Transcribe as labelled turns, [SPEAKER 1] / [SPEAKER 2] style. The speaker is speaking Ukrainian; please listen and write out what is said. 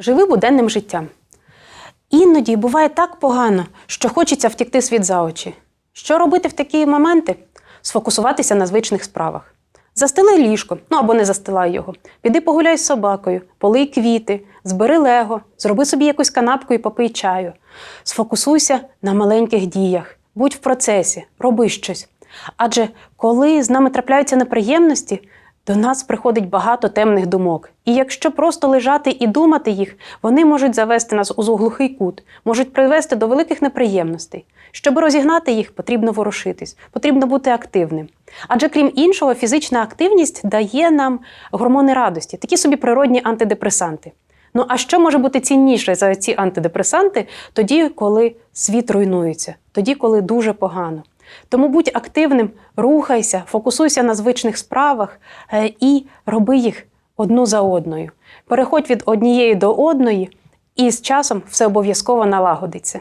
[SPEAKER 1] Живи буденним життям. Іноді буває так погано, що хочеться втікти світ за очі. Що робити в такі моменти? Сфокусуватися на звичних справах. Застели ліжко, ну або не застилай його. Піди погуляй з собакою, полий квіти, збери лего, зроби собі якусь канапку і попий чаю. Сфокусуйся на маленьких діях, будь в процесі, роби щось. Адже коли з нами трапляються неприємності, до нас приходить багато темних думок. І якщо просто лежати і думати їх, вони можуть завести нас у глухий кут, можуть привести до великих неприємностей. Щоб розігнати їх, потрібно ворушитись, потрібно бути активним. Адже крім іншого, фізична активність дає нам гормони радості, такі собі природні антидепресанти. Ну а що може бути цінніше за ці антидепресанти тоді, коли світ руйнується, тоді, коли дуже погано. Тому будь активним, рухайся, фокусуйся на звичних справах е, і роби їх одну за одною. Переходь від однієї до одної, і з часом все обов'язково налагодиться.